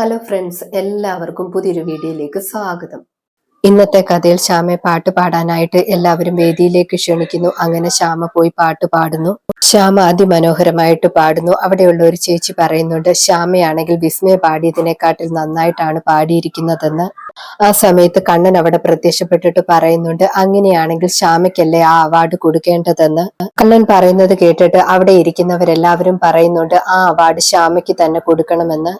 Hello friends എല്ലാവർക്കും പുതിയൊരു വീഡിയോയിലേക്ക് സ്വാഗതം. ഇന്നത്തെ കഥയിൽ ശ്യാമയെ പാട്ട് പാടാനായിട്ട് എല്ലാവരും വേദിയിലേക്ക് ക്ഷണിക്കുന്നു. അങ്ങനെ ശ്യാമ പോയി പാട്ട് പാടുന്നു. ശ്യാമ അതിമനോഹരമായിട്ട് പാടുന്നു. അവിടെയുള്ള ഒരു ചേച്ചി പറയുന്നുണ്ട് ശ്യാമയാണെങ്കിൽ വിസ്മയ പാടിയതിനെക്കാട്ടിൽ നന്നായിട്ടാണ് പാടിയിരിക്കുന്നതെന്ന്. ആ സമയത്ത് കണ്ണൻ അവിടെ പ്രത്യക്ഷപ്പെട്ടിട്ട് പറയുന്നുണ്ട് അങ്ങനെയാണെങ്കിൽ ശ്യാമയ്ക്കല്ലേ ആ അവാർഡ് കൊടുക്കേണ്ടതെന്ന്? കണ്ണൻ പറയുന്നത് കേട്ടിട്ട് അവിടെ ഇരിക്കുന്നവരെല്ലാവരും പറയുന്നുണ്ട് ആ അവാർഡ് ശ്യാമയ്ക്ക് തന്നെ കൊടുക്കണമെന്ന്.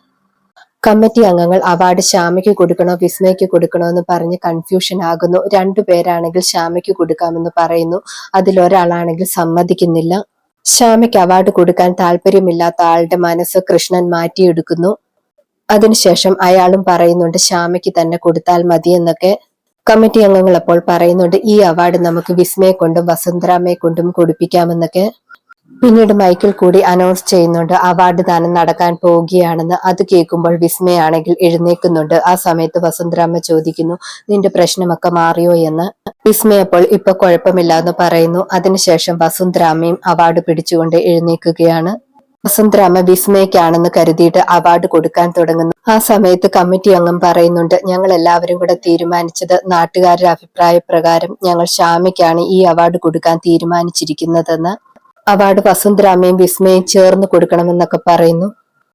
കമ്മിറ്റി അംഗങ്ങൾ അവാർഡ് ശ്യാമയ്ക്ക് കൊടുക്കണോ വിസ്മയ്ക്ക് കൊടുക്കണോ എന്ന് പറഞ്ഞ് കൺഫ്യൂഷൻ ആകുന്നു. രണ്ടു പേരാണെങ്കിൽ ശ്യാമയ്ക്ക് കൊടുക്കാമെന്ന് പറയുന്നു. അതിലൊരാളാണെങ്കിൽ സമ്മതിക്കുന്നില്ല. ശ്യാമയ്ക്ക് അവാർഡ് കൊടുക്കാൻ താല്പര്യമില്ലാത്ത ആളുടെ മനസ്സ് കൃഷ്ണൻ മാറ്റിയെടുക്കുന്നു. അതിനുശേഷം അയാളും പറയുന്നുണ്ട് ശ്യാമയ്ക്ക് തന്നെ കൊടുത്താൽ മതി എന്നൊക്കെ. കമ്മിറ്റി അംഗങ്ങൾ അപ്പോൾ പറയുന്നുണ്ട് ഈ അവാർഡ് നമുക്ക് വിസ്മയെ കൊണ്ടും വസുന്ധരാമയെ കൊണ്ടും കൊടുപ്പിക്കാമെന്നൊക്കെ. പിന്നീട് മൈക്കിൾ കൂടി അനൗൺസ് ചെയ്യുന്നുണ്ട് അവാർഡ് ദാനം നടക്കാൻ പോവുകയാണെന്ന് അത് കേൾക്കുമ്പോൾ വിസ്മയാണെങ്കിൽ എഴുന്നേക്കുന്നുണ്ട് ആ സമയത്ത് വസുന്ധരാമ്മ ചോദിക്കുന്നു നിന്റെ പ്രശ്നമൊക്കെ മാറിയോ? എന്ന്. വിസ്മയപ്പോൾ ഇപ്പൊ കുഴപ്പമില്ല എന്ന് പറയുന്നു. അതിനുശേഷം വസുന്ധരാമ്മയും അവാർഡ് പിടിച്ചുകൊണ്ട് എഴുന്നേക്കുകയാണ് വസുന്ധരാമ്മ വിസ്മയക്കാണെന്ന് കരുതിയിട്ട് അവാർഡ് കൊടുക്കാൻ തുടങ്ങുന്നു. ആ സമയത്ത് കമ്മിറ്റി അംഗം പറയുന്നുണ്ട് ഞങ്ങൾ എല്ലാവരും കൂടെ തീരുമാനിച്ചത് നാട്ടുകാരുടെ അഭിപ്രായ പ്രകാരം ഞങ്ങൾ ഷാമിക്കാണ് ഈ അവാർഡ് കൊടുക്കാൻ തീരുമാനിച്ചിരിക്കുന്നതെന്ന്. അവാർഡ് വസുന്ധരാമയും വിസ്മയും ചേർന്ന് കൊടുക്കണമെന്നൊക്കെ പറയുന്നു.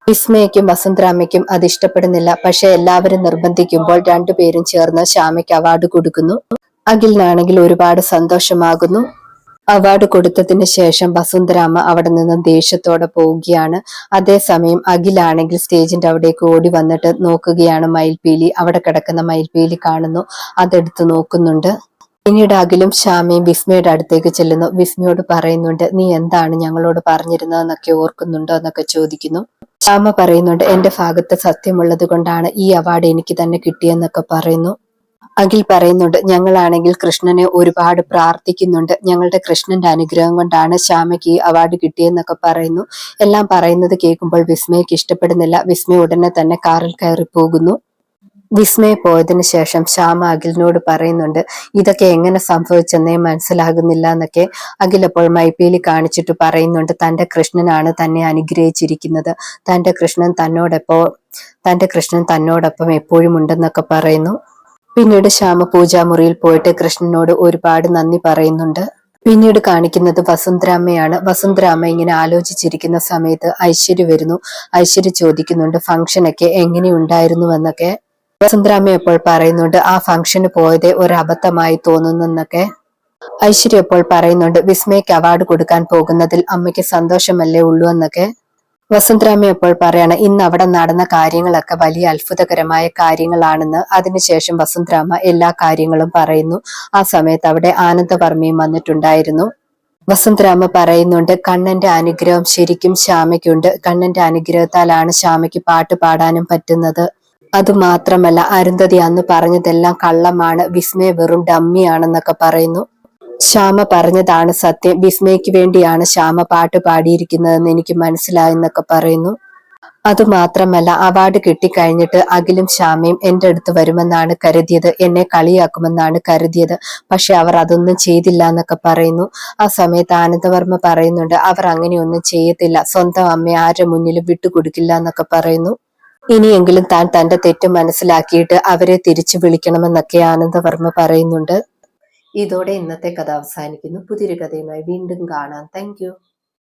വിസ്മയക്കും വസുന്ധരാമയ്ക്കും അത് ഇഷ്ടപ്പെടുന്നില്ല. പക്ഷെ എല്ലാവരും നിർബന്ധിക്കുമ്പോൾ രണ്ടുപേരും ചേർന്ന് ശ്യാമയ്ക്ക് അവാർഡ് കൊടുക്കുന്നു. അഖിലിനാണെങ്കിൽ ഒരുപാട് സന്തോഷമാകുന്നു. അവാർഡ് കൊടുത്തതിന് ശേഷം വസുന്ധരാമ അവിടെ നിന്ന് ദേഷ്യത്തോടെ പോവുകയാണ്. അതേസമയം അഖിലാണെങ്കിൽ സ്റ്റേജിന്റെ അവിടേക്ക് ഓടി വന്നിട്ട് നോക്കുകയാണ് മയിൽപീലി. അവിടെ കിടക്കുന്ന മയിൽപീലി കാണുന്നു. അതെടുത്ത് നോക്കുന്നുണ്ട്. പിന്നീട് അഖിലും ശ്യാമയും വിസ്മയുടെ അടുത്തേക്ക് ചെല്ലുന്നു. വിസ്മയോട് പറയുന്നുണ്ട് നീ എന്താണ് ഞങ്ങളോട് പറഞ്ഞിരുന്നതെന്നൊക്കെ ഓർക്കുന്നുണ്ടോ എന്നൊക്കെ ചോദിക്കുന്നു. ശ്യാമ പറയുന്നുണ്ട് എന്റെ ഭാഗത്ത് സത്യമുള്ളത് കൊണ്ടാണ് ഈ അവാർഡ് എനിക്ക് തന്നെ കിട്ടിയെന്നൊക്കെ പറയുന്നു. അഖിൽ പറയുന്നുണ്ട് ഞങ്ങളാണെങ്കിൽ കൃഷ്ണനെ ഒരുപാട് പ്രാർത്ഥിക്കുന്നുണ്ട്. ഞങ്ങളുടെ കൃഷ്ണന്റെ അനുഗ്രഹം കൊണ്ടാണ് ശ്യാമയ്ക്ക് ഈ അവാർഡ് കിട്ടിയെന്നൊക്കെ പറയുന്നു. എല്ലാം പറയുന്നത് കേൾക്കുമ്പോൾ വിസ്മയ്ക്ക് ഇഷ്ടപ്പെടുന്നില്ല. വിസ്മയ ഉടനെ തന്നെ കാറിൽ കയറി പോകുന്നു വിസ്മയ പോയതിനു ശേഷം ശ്യാമ അഖിലിനോട് പറയുന്നുണ്ട് ഇതൊക്കെ എങ്ങനെ സംഭവിച്ചെന്നേ മനസ്സിലാകുന്നില്ല എന്നൊക്കെ. അഖിൽ അപ്പോൾ മൈപ്പീലി കാണിച്ചിട്ട് പറയുന്നുണ്ട് തന്റെ കൃഷ്ണനാണ് തന്നെ അനുഗ്രഹിച്ചിരിക്കുന്നത്. തന്റെ കൃഷ്ണൻ തന്നോടൊപ്പം തന്റെ കൃഷ്ണൻ തന്നോടൊപ്പം എപ്പോഴും ഉണ്ടെന്നൊക്കെ പറയുന്നു. പിന്നീട് ശ്യാമ പൂജാമുറിയിൽ പോയിട്ട് കൃഷ്ണനോട് ഒരുപാട് നന്ദി പറയുന്നുണ്ട്. പിന്നീട് കാണിക്കുന്നത് വസുന്ധരാമ്മയാണ്. വസുന്ധരാമ്മ ഇങ്ങനെ ആലോചിച്ചിരിക്കുന്ന സമയത്ത് ഐശ്വര്യ വരുന്നു. ഐശ്വര്യ ചോദിക്കുന്നുണ്ട് ഫംഗ്ഷനൊക്കെ എങ്ങനെയുണ്ടായിരുന്നു? എന്നൊക്കെ. വസുന്ധരാമ ഇപ്പോൾ പറയുന്നുണ്ട് ആ ഫംഗ്ഷന് പോയതേ ഒരു അബദ്ധമായി തോന്നുന്നൊക്കെ ഐശ്വര്യ ഇപ്പോൾ പറയുന്നുണ്ട് വിസ്മയ്ക്ക് അവാർഡ് കൊടുക്കാൻ പോകുന്നതിൽ അമ്മയ്ക്ക് സന്തോഷമല്ലേ ഉള്ളൂ എന്നൊക്കെ. വസുന്ധരാമ ഇപ്പോൾ പറയാണ് ഇന്ന് അവിടെ നടന്ന കാര്യങ്ങളൊക്കെ വലിയ അത്ഭുതകരമായ കാര്യങ്ങളാണെന്ന്. അതിനുശേഷം വസന്തരാമ എല്ലാ കാര്യങ്ങളും പറയുന്നു. ആ സമയത്ത് അവിടെ ആനന്ദവർമ്മയും വന്നിട്ടുണ്ടായിരുന്നു. വസന്തരാമ പറയുന്നുണ്ട് കണ്ണന്റെ അനുഗ്രഹം ശരിക്കും ശ്യാമയ്ക്കുണ്ട്. കണ്ണന്റെ അനുഗ്രഹത്താലാണ് ശ്യാമയ്ക്ക് പാട്ട് പാടാനും പറ്റുന്നത്. അതുമാത്രമല്ല അരുന്ധതി അന്ന് പറഞ്ഞതെല്ലാം കള്ളമാണ് വിസ്മയ വെറും ഡമ്മിയാണെന്നൊക്കെ പറയുന്നു. ശ്യാമ പറഞ്ഞതാണ് സത്യം വിസ്മയ്ക്ക് വേണ്ടിയാണ് ശ്യാമ പാട്ട് പാടിയിരിക്കുന്നതെന്ന് എനിക്ക് മനസ്സിലായെന്നൊക്കെ പറയുന്നു. അതുമാത്രമല്ല അവാർഡ് കിട്ടിക്കഴിഞ്ഞിട്ട് അഖിലും ശ്യാമയും എന്റെ അടുത്ത് വരുമെന്നാണ് കരുതിയത് എന്നെ കളിയാക്കുമെന്നാണ് കരുതിയത് പക്ഷെ അവർ അതൊന്നും ചെയ്തില്ല എന്നൊക്കെ പറയുന്നു. ആ സമയത്ത് ആനന്ദവർമ്മ പറയുന്നുണ്ട് അവർ അങ്ങനെയൊന്നും ചെയ്യത്തില്ല സ്വന്തം അമ്മയെ ആരുടെ മുന്നിലും വിട്ടുകൊടുക്കില്ല എന്നൊക്കെ പറയുന്നു. ഇനിയെങ്കിലും താൻ തന്റെ തെറ്റ് മനസ്സിലാക്കിയിട്ട് അവരെ തിരിച്ചു വിളിക്കണമെന്നൊക്കെ ആനന്ദവർമ്മ പറയുന്നുണ്ട്. ഇതോടെ ഇന്നത്തെ കഥ അവസാനിക്കുന്നു. പുതിയൊരു കഥയുമായി വീണ്ടും കാണാം. താങ്ക്